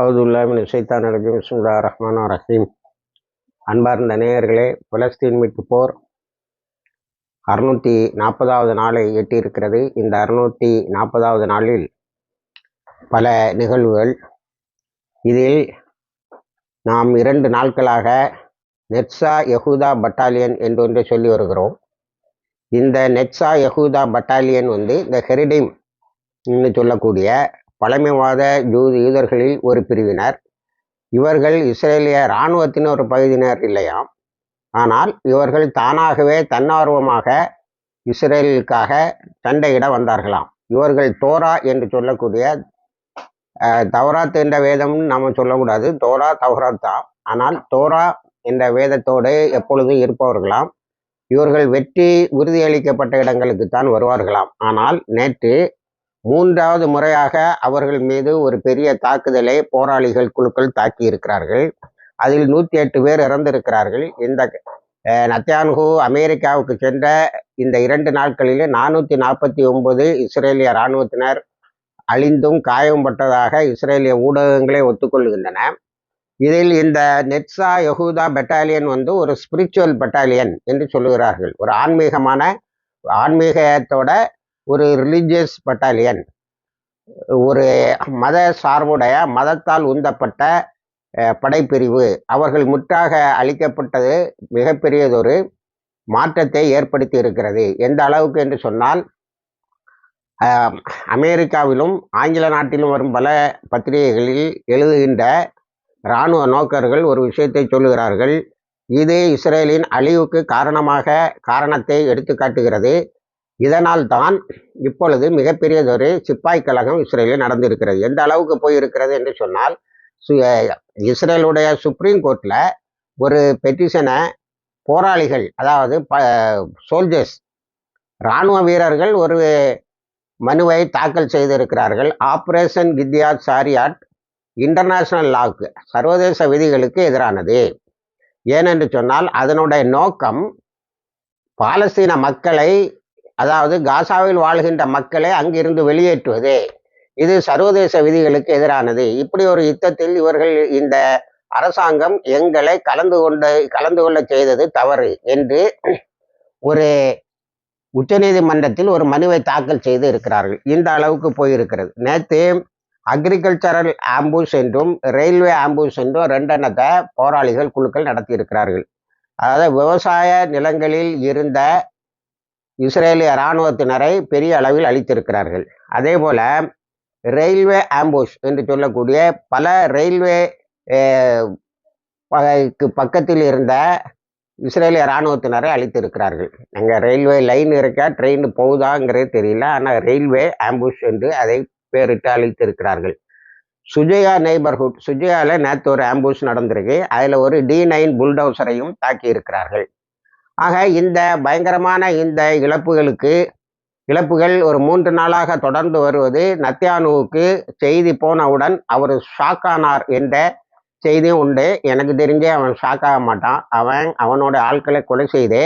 அவுதுல்லாமின் சைத்தான் ரஜீம். சுல்லா ரஹ்மான் ரஹீம். அன்பார்ந்த நேயர்களே பலஸ்தீன் மீட்பு போர் அறுநூற்றி நாற்பதாவது நாளை எட்டியிருக்கிறது. இந்த அறுநூற்றி நாற்பதாவது நாளில் பல நிகழ்வுகள். இதில் நாம் இரண்டு நாட்களாக நெட்ஸா யஹூதா பட்டாலியன் என்று ஒன்று சொல்லி வருகிறோம். இந்த நெட்ஸா யஹூதா பட்டாலியன் வந்து இந்த ஹெரிடிம் சொல்லக்கூடிய பழமைவாத ஜூது யூதர்களில் ஒரு பிரிவினர். இவர்கள் இஸ்ரேலிய இராணுவத்தின் ஒரு பகுதியினர் இல்லையாம். ஆனால் இவர்கள் தானாகவே தன்னார்வமாக இஸ்ரேலுக்காக சண்டையிட வந்தார்களாம். இவர்கள் தோரா என்று சொல்லக்கூடிய தவராத் என்ற வேதம்னு நம்ம சொல்லக்கூடாது. தோரா தவராத் தான். ஆனால் தோரா என்ற வேதத்தோடு எப்பொழுதும் இருப்பவர்களாம். இவர்கள் வெற்றி உறுதியளிக்கப்பட்ட இடங்களுக்கு தான் வருவார்களாம். ஆனால் நேற்று மூன்றாவது முறையாக அவர்கள் மீது ஒரு பெரிய தாக்குதலை போராளிகள் குழுக்கள் தாக்கி இருக்கிறார்கள் அதில் நூற்றி எட்டு பேர் இறந்திருக்கிறார்கள். இந்த நத்தியான்ஹூ அமெரிக்காவுக்கு சென்ற இந்த இரண்டு நாட்களிலே நானூற்றி நாற்பத்தி ஒன்பது இஸ்ரேலிய இராணுவத்தினர் அழிந்தும் காயம்பட்டதாக இஸ்ரேலிய ஊடகங்களே ஒத்துக்கொள்கின்றன. இதில் இந்த நெட்ஸா யஹூதா பெட்டாலியன் வந்து ஒரு ஸ்பிரிச்சுவல் பெட்டாலியன் என்று சொல்லுகிறார்கள். ஒரு ஆன்மீகமான ஆன்மீகத்தோட ஒரு ரிலீஜியஸ் பட்டாலியன் ஒரு மத சார்புடைய மதத்தால் உந்தப்பட்ட படைப்பிரிவு. அவர்கள் முற்றாக அளிக்கப்பட்டது மிகப்பெரியதொரு மாற்றத்தை ஏற்படுத்தி இருக்கிறது. எந்த அளவுக்கு என்று சொன்னால் அமெரிக்காவிலும் ஆங்கில நாட்டிலும் வரும் பல பத்திரிகைகளில் எழுதுகின்ற இராணுவ நோக்கர்கள் ஒரு விஷயத்தை சொல்லுகிறார்கள். இது இஸ்ரேலின் அழிவுக்கு காரணமாக காரணத்தை எடுத்து காட்டுகிறது இதனால் தான் இப்பொழுது மிகப்பெரியதொரு சிப்பாய் கழகம் இஸ்ரேலில் நடந்திருக்கிறது. எந்த அளவுக்கு போயிருக்கிறது என்று சொன்னால் இஸ்ரேலுடைய சுப்ரீம் கோர்ட்டில் ஒரு பெட்டிஷனை போராளிகள் அதாவது ப சோல்ஜர்ஸ் இராணுவ வீரர்கள் ஒரு மனுவை தாக்கல் செய்திருக்கிறார்கள். ஆப்ரேஷன் கித்யாத் சாரியாட் இன்டர்நேஷ்னல் லாக்கு சர்வதேச விதிகளுக்கு எதிரானது. ஏனென்று சொன்னால் அதனுடைய நோக்கம் பாலஸ்தீன மக்களை அதாவது காசாவில் வாழ்கின்ற மக்களை அங்கிருந்து வெளியேற்றுவது. இது சர்வதேச விதிகளுக்கு எதிரானது. இப்படி ஒரு யுத்தத்தில் இவர்கள் இந்த அரசாங்கம் எங்களை கலந்து கொண்டு கலந்து கொள்ள செய்தது தவறு என்று ஒரு உச்சநீதிமன்றத்தில் ஒரு மனுவை தாக்கல் செய்து இருக்கிறார்கள். இந்த அளவுக்கு போயிருக்கிறது. நேற்று அக்ரிகல்ச்சரல் ஆம்புஸ் என்றும் ரயில்வே ஆம்புஸ் என்றும் ரெண்டெண்ணத்தை போராளிகள் குழுக்கள் நடத்தியிருக்கிறார்கள். அதாவது விவசாய நிலங்களில் இருந்த இஸ்ரேலிய இராணுவத்தினரை பெரிய அளவில் அளித்திருக்கிறார்கள் அதே போல ரயில்வே ஆம்புஷ் என்று சொல்லக்கூடிய பல ரயில்வே பக்கத்தில் இருந்த இஸ்ரேலிய இராணுவத்தினரை அளித்திருக்கிறார்கள் அங்கே ரயில்வே லைன் இருக்கா ட்ரெயின் போகுதாங்கிறது தெரியல. ஆனால் ரயில்வே ஆம்புஷ் என்று அதை பேரிட்டு அளித்திருக்கிறார்கள் சுஜயா நெய்பர்ஹுட் சுஜயாவில் நேற்று ஒரு ஆம்புஷ் நடந்திருக்கு. அதில் ஒரு டி நைன் புல்டோசரையும் தாக்கி இருக்கிறார்கள் ஆக இந்த பயங்கரமான இந்த இழப்புகளுக்கு இழப்புகள் ஒரு மூன்று நாளாக தொடர்ந்து வருவது நத்தியானுவுக்கு செய்தி போனவுடன் அவர் ஷாக்கானார் என்ற செய்தியும் உண்டு. எனக்கு தெரிஞ்சே அவன் ஷாக்காக மாட்டான். அவன் அவனோட ஆட்களை கொலை செய்து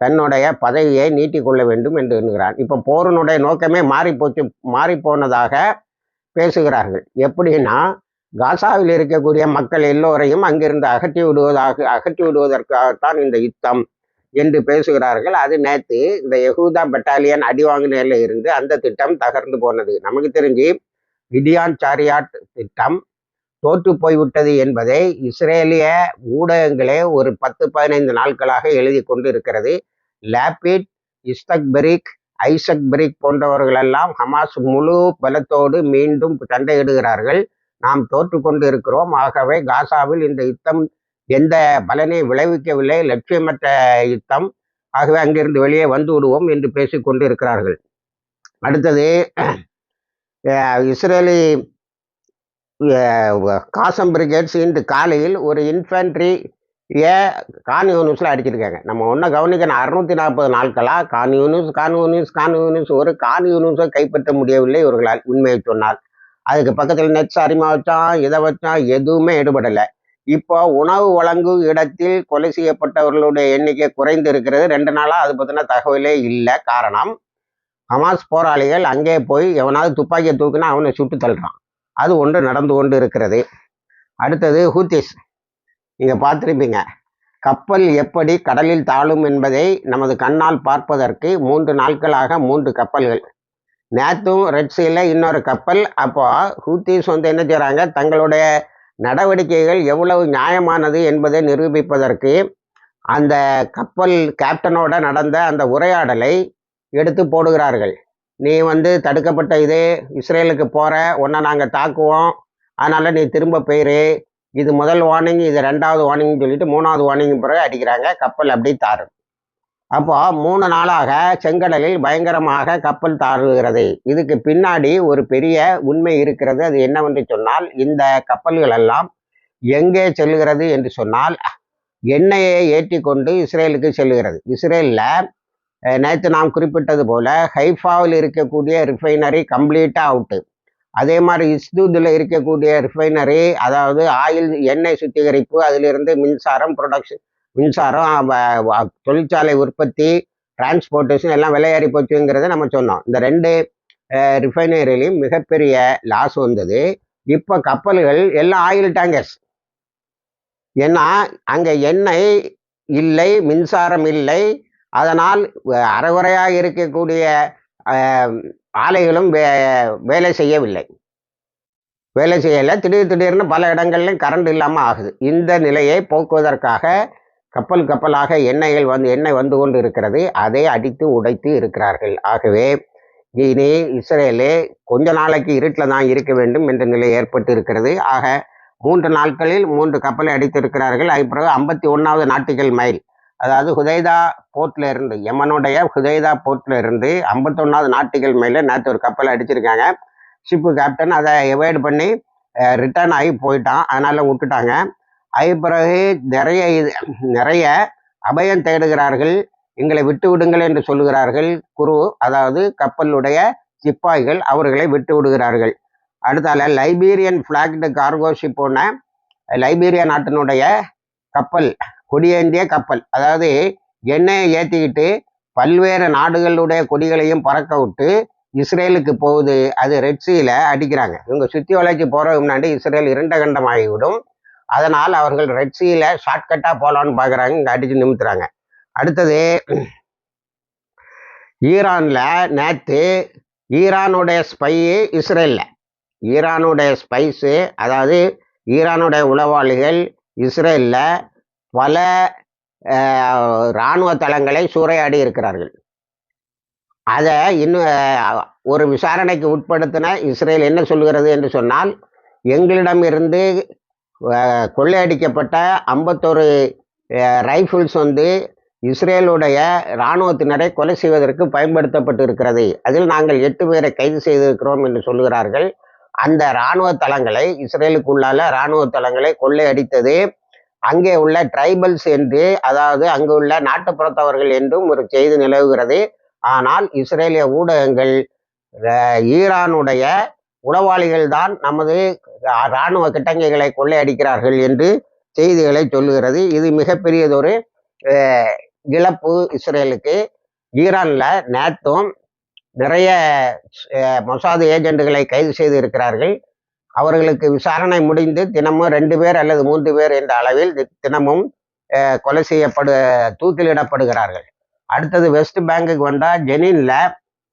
தன்னுடைய பதவியை நீட்டிக்கொள்ள வேண்டும் என்று எண்ணுகிறான். இப்போ போரனுடைய நோக்கமே மாறிப்போச்சு மாறிப்போனதாக பேசுகிறார்கள். எப்படின்னா காசாவில் இருக்கக்கூடிய மக்கள் எல்லோரையும் அங்கிருந்து அகற்றி விடுவதாக அகற்றி விடுவதற்காகத்தான் இந்த யுத்தம் என்று பேசுகிறார்கள். அது நேற்று இந்த யகுதா பெட்டாலியன் அடிவாங்கினில் இருந்து அந்த திட்டம் தகர்ந்து போனது. நமக்கு தெரிஞ்சு இடியான் சாரியாட் திட்டம் தோற்று போய்விட்டது என்பதை இஸ்ரேலிய ஊடகங்களே ஒரு பத்து பதினைந்து நாட்களாக எழுதி கொண்டு இருக்கிறது லேபிட் இஸ்தக் பெரிக் ஐசக் பெரிக் போன்றவர்களெல்லாம் ஹமாஸ் முழு பலத்தோடு மீண்டும் சண்டையிடுகிறார்கள். நாம் தோற்று கொண்டு இருக்கிறோம் ஆகவே காசாவில் இந்த யுத்தம் எந்த பலனை விளைவிக்கவில்லை. லட்சியமற்ற யுத்தம். ஆகவே அங்கிருந்து வெளியே வந்து விடுவோம் என்று பேசிக்கொண்டு இருக்கிறார்கள் அடுத்தது இஸ்ரேலி காசம் பிரிகேட்ஸ் இன்று காலையில் ஒரு இன்ஃபென்ட்ரி ஏ கான் யூனிஸில் அடிச்சிருக்காங்க. நம்ம ஒன்றும் கவனிக்கணும் அறுநூத்தி நாற்பது நாட்களாக கான் யூனிஸ் கான் யூனிஸ் கான் யூனிஸ் ஒரு கான் யூனிஸை கைப்பற்ற முடியவில்லை இவர்களால் உண்மையை சொன்னால். அதுக்கு பக்கத்தில் நெட்ஸ் அரிமா வச்சான் இதை வச்சான் எதுவுமே ஈடுபடலை இப்போ உணவு வழங்கும் இடத்தில் கொலை செய்யப்பட்டவர்களுடைய எண்ணிக்கை குறைந்து இருக்கிறது ரெண்டு நாளாக அது பற்றின தகவலே இல்லை. காரணம் ஹமாஸ் போராளிகள் அங்கே போய் எவனாவது துப்பாக்கியை தூக்குனா அவனை சுட்டு தள்ளுறான். அது ஒன்று நடந்து கொண்டு இருக்கிறது. அடுத்தது ஹூத்திஸ். நீங்கள் பார்த்துருப்பீங்க. கப்பல் எப்படி கடலில் தாழும் என்பதை நமது கண்ணால் பார்ப்பதற்கு மூன்று நாட்களாக மூன்று கப்பல்கள். நேற்றும் ரெட்ஸியில் இன்னொரு கப்பல். அப்போ ஹூத்திஸ் வந்து என்ன செய்கிறாங்க தங்களுடைய நடவடிக்கைகள் எவ்வளவு நியாயமானது என்பதை நிரூபிப்பதற்கு அந்த கப்பல் கேப்டனோட நடந்த அந்த உரையாடலை எடுத்து போடுகிறார்கள். நீ வந்து தடுக்கப்பட்ட இது இஸ்ரேலுக்கு போகிற உன்னை நாங்கள் தாக்குவோம். அதனால் நீ திரும்ப போயிரு. இது முதல் வார்னிங் இது ரெண்டாவது வார்னிங்னு சொல்லிட்டு மூணாவது வார்னிங் பிறகு அடிக்கிறாங்க. கப்பல் அப்படி தாரு அப்போ மூணு நாளாக செங்கடலில் பயங்கரமாக கப்பல் தாழ்வுகிறது இதுக்கு பின்னாடி ஒரு பெரிய உண்மை இருக்கிறது. அது என்னவென்று சொன்னால் இந்த கப்பல்கள் எல்லாம் எங்கே செல்கிறது என்று சொன்னால் எண்ணெயை ஏற்றி கொண்டு இஸ்ரேலுக்கு செல்லுகிறது இஸ்ரேலில் நேற்று நாம் குறிப்பிட்டது போல ஹைஃபாவில் இருக்கக்கூடிய ரிஃபைனரி கம்ப்ளீட்டாக அவுட்டு. அதே மாதிரி இஸ்தூதில் இருக்கக்கூடிய ரிஃபைனரி அதாவது ஆயில் எண்ணெய் சுத்திகரிப்பு அதிலிருந்து மின்சாரம் ப்ரொடக்ஷன் மின்சாரம் தொழிற்சாலை உற்பத்தி டிரான்ஸ்போர்ட்டேஷன் எல்லாம் விலையேறி போச்சுங்கிறத நம்ம சொன்னோம். இந்த ரெண்டு ரிஃபைனரிலையும் மிகப்பெரிய லாஸ் வந்தது. இப்போ கப்பல்கள் எல்லாம் ஆயில் டேங்கர்ஸ் ஏன்னா அங்கே எண்ணெய் இல்லை மின்சாரம் இல்லை. அதனால் அறகுறையாக இருக்கக்கூடிய ஆலைகளும் வே வேலை செய்யவில்லை. வேலை செய்யலை. திடீர் திடீர்னு பல இடங்கள்லையும் கரண்ட் இல்லாமல் ஆகுது. இந்த நிலையை போக்குவதற்காக கப்பல் கப்பலாக எண்ணெய்கள் வந்து எண்ணெய் வந்து கொண்டு இருக்கிறது அதை அடித்து உடைத்து இருக்கிறார்கள். ஆகவே இனி இஸ்ரேலே கொஞ்ச நாளைக்கு இருட்டில் தான் இருக்க வேண்டும் என்ற நிலை ஏற்பட்டு இருக்கிறது ஆக மூன்று நாட்களில் மூன்று கப்பலை அடித்திருக்கிறார்கள். அது பிறகு ஐம்பத்தி ஒன்றாவது நாட்டிகள் மைல். அதாவது ஹுதைதா போர்ட்ல இருந்து யமனுடைய ஹுதைதா போர்ட்ல இருந்து ஐம்பத்தொன்னாவது நாட்டிகள் மேலே நேற்று ஒரு கப்பலை அடிச்சிருக்காங்க. ஷிப்பு கேப்டன் அதை எவாய்டு பண்ணி ரிட்டர்ன் ஆகி போயிட்டான். அதனால விட்டுட்டாங்க. அது பிறகு நிறைய இது நிறைய அபயம் தேடுகிறார்கள். எங்களை விட்டு விடுங்கள் என்று சொல்லுகிறார்கள். குரு அதாவது கப்பலுடைய சிப்பாய்கள் அவர்களை விட்டு விடுகிறார்கள் அடுத்தால லைபீரியன் ஃபிளாக்டு கார்கோ ஷிப்போன லைபீரியா நாட்டினுடைய கப்பல் கொடியேந்திய கப்பல். அதாவது எண்ணெயை ஏற்றிக்கிட்டு பல்வேறு நாடுகளுடைய கொடிகளையும் பறக்க விட்டு இஸ்ரேலுக்கு போகுது. அது ரெட்சியில் அடிக்கிறாங்க. இவங்க சுற்றி வளைச்சி போகிறதுக்கு முன்னாடி இஸ்ரேல் இரண்ட கண்டமாகிவிடும் அதனால் அவர்கள் ரெட்சியில் ஷார்ட்கட்டாக போகலான்னு பார்க்குறாங்க இங்கே அடித்து நிமித்துறாங்க. அடுத்தது ஈரானில் நேற்று ஈரானுடைய ஸ்பை இஸ்ரேலில். ஈரானுடைய ஸ்பைஸு அதாவது ஈரானுடைய உளவாளிகள் இஸ்ரேலில் பல இராணுவ தளங்களை சூறையாடி இருக்கிறார்கள். அதை இன்னும் ஒரு விசாரணைக்கு உட்படுத்தின இஸ்ரேல் என்ன சொல்கிறது என்று சொன்னால் எங்களிடமிருந்து கொள்ளையடிக்கப்பட்ட ஐம்பத்தொரு ரைஃபிள்ஸ் வந்து இஸ்ரேலுடைய இராணுவத்தினரை கொலை செய்வதற்கு பயன்படுத்தப்பட்டு இருக்கிறது அதில் நாங்கள் எட்டு பேரை கைது செய்திருக்கிறோம் என்று சொல்கிறார்கள் அந்த இராணுவ தளங்களை இஸ்ரேலுக்குள்ளால இராணுவ தளங்களை கொள்ளையடித்தது. அங்கே உள்ள ட்ரைபல்ஸ் என்று அதாவது அங்கு உள்ள நாட்டுப்புறத்தவர்கள் என்றும் ஒரு செய்தி நிலவுகிறது. ஆனால் இஸ்ரேலிய ஊடகங்கள் ஈரானுடைய உளவாளிகள் தான் நமது இராணுவ கிட்டங்கைகளை கொள்ளையடிக்கிறார்கள் என்று செய்திகளை சொல்லுகிறது. இது மிகப்பெரியதொரு இழப்பு இஸ்ரேலுக்கு. ஈரானில் நேற்றும் நிறைய மொசாது ஏஜெண்டுகளை கைது செய்து இருக்கிறார்கள் அவர்களுக்கு விசாரணை முடிந்து தினமும் ரெண்டு பேர் அல்லது மூன்று பேர் என்ற அளவில் தினமும் கொலை செய்யப்படு தூக்கிலிடப்படுகிறார்கள். அடுத்தது வெஸ்ட் பேங்குக்கு வந்தால் ஜெனினில்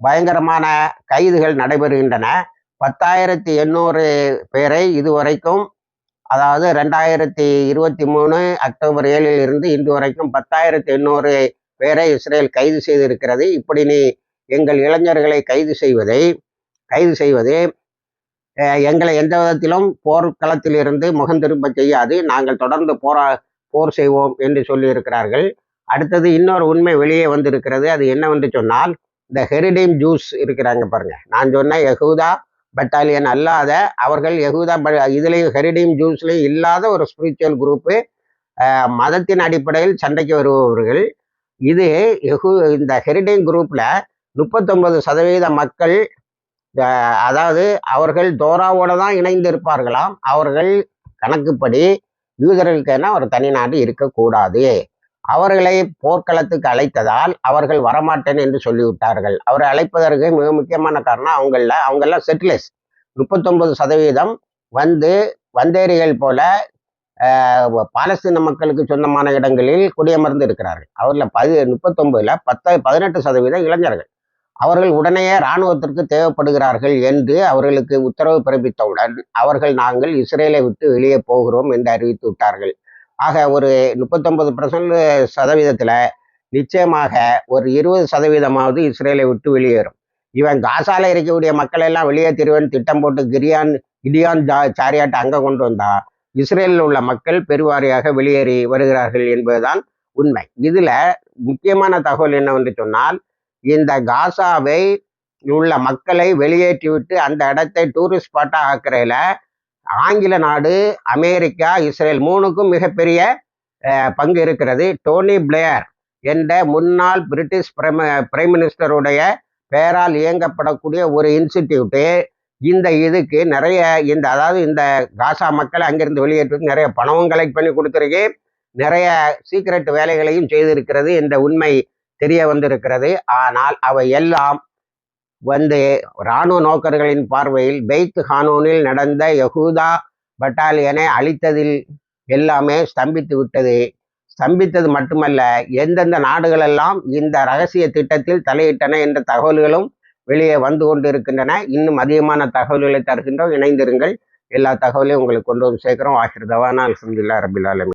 பயங்கரமான கைதுகள் நடைபெறுகின்றன. பத்தாயிரத்தி எண்ணூறு பேரை இதுவரைக்கும் அதாவது ரெண்டாயிரத்தி இருபத்தி மூணு அக்டோபர் ஏழில் இருந்து இன்று வரைக்கும் பத்தாயிரத்தி எண்ணூறு பேரை இஸ்ரேல் கைது செய்திருக்கிறது. இப்படி நீ எங்கள் இளைஞர்களை கைது செய்வதை கைது செய்வது எங்களை எந்த விதத்திலும் போர்க்களத்தில் இருந்து முகம் திரும்ப செய்யாது. நாங்கள் தொடர்ந்து போரா போர் செய்வோம் என்று சொல்லியிருக்கிறார்கள். அடுத்தது இன்னொரு உண்மை வெளியே வந்திருக்கிறது. அது என்னவென்று சொன்னால் இந்த ஹெரிடைம் ஜூஸ் இருக்கிறாங்க பாருங்க. நான் சொன்ன யகுதா பட்டாலியன் அல்லாத அவர்கள் யகுதா இதுலேயும் ஹெரிடையும் ஜூஸ்லேயும் இல்லாத ஒரு ஸ்பிரிச்சுவல் குரூப்பு மதத்தின் அடிப்படையில் சண்டைக்கு வருபவர்கள். இது எகு இந்த ஹெரிடைன் குரூப்பில் முப்பத்தொன்பது சதவீத மக்கள் அதாவது அவர்கள் தோராவோடு தான் இணைந்து இருப்பார்களாம். அவர்கள் கணக்குப்படி யூதர்களுக்கென ஒரு தனி நாடு இருக்கக்கூடாது. அவர்களை போர்க்களத்துக்கு அழைத்ததால் அவர்கள் வரமாட்டேன் என்று சொல்லிவிட்டார்கள். அவரை அழைப்பதற்கு மிக முக்கியமான காரணம் அவங்கள அவங்கெல்லாம் செட்டிலர்ஸ் முப்பத்தொன்பது சதவீதம் வந்து வந்தேரிகள் போல பாலஸ்தீன மக்களுக்கு சொந்தமான இடங்களில் குடியமர்ந்து இருக்கிறார்கள். அவரில் பதி முப்பத்தொன்பதுல பத்து பதினெட்டு சதவீதம் இளைஞர்கள். அவர்கள் உடனே இராணுவத்திற்கு தேவைப்படுகிறார்கள் என்று அவர்களுக்கு உத்தரவு பிறப்பித்தவுடன் அவர்கள் நாங்கள் இஸ்ரேலை விட்டு வெளியே போகிறோம் என்று அறிவித்து விட்டார்கள். ஆக ஒரு முப்பத்தொன்பது பர்சன்ட் சதவீதத்தில் நிச்சயமாக ஒரு இருபது சதவீதமாவது இஸ்ரேலை விட்டு வெளியேறும். இவன் காசால இருக்கக்கூடிய மக்கள் எல்லாம் வெளியேற்றிடுவேன் திட்டம் போட்டு கிரியான் இடியான் ஜா சாரியாட்டை அங்கே கொண்டு வந்தா இஸ்ரேலில் உள்ள மக்கள் பெருவாரியாக வெளியேறி வருகிறார்கள் என்பதுதான் உண்மை. இதுல முக்கியமான தகவல் என்னவென்று சொன்னால் இந்த காசாவை உள்ள மக்களை வெளியேற்றிவிட்டு அந்த இடத்தை டூரிஸ்ட் ஸ்பாட்டாக ஆக்குறதுல ஆங்கில நாடு அமெரிக்கா இஸ்ரேல் மூணுக்கும் மிகப்பெரிய பங்கு இருக்கிறது. டோனி பிளேயர் என்ற முன்னாள் பிரிட்டிஷ் பிரைம பிரைம் மினிஸ்டருடைய பெயரால் இயங்கப்படக்கூடிய ஒரு இன்ஸ்டிடியூட்டு. இந்த இதுக்கு நிறைய இந்த அதாவது இந்த காசா மக்களை அங்கிருந்து வெளியேற்றுவதற்கு நிறைய பணமும் கலெக்ட் பண்ணி கொடுத்துருக்கு. நிறைய சீக்ரெட் வேலைகளையும் செய்திருக்கிறது. என்ற உண்மை தெரிய வந்திருக்கிறது. ஆனால் அவை எல்லாம் வந்து இராணுவ நோக்கர்களின் பார்வையில் பெய்த் ஹானூனில் நடந்த யகூதா பட்டாலியனை அழித்ததில் எல்லாமே ஸ்தம்பித்து விட்டது. ஸ்தம்பித்தது மட்டுமல்ல எந்தெந்த நாடுகளெல்லாம் இந்த ரகசிய திட்டத்தில் தலையிட்டன என்ற தகவல்களும் வெளியே வந்து கொண்டிருக்கின்றன இன்னும் அதிகமான தகவல்களை தருகின்றோம். இணைந்திருங்கள். எல்லா தகவலையும் உங்களுக்கு கொண்டு வந்து சேர்க்கிறோம். ஆசிர் தவானா அல்ஹம்துலில்லாஹ் ரபில்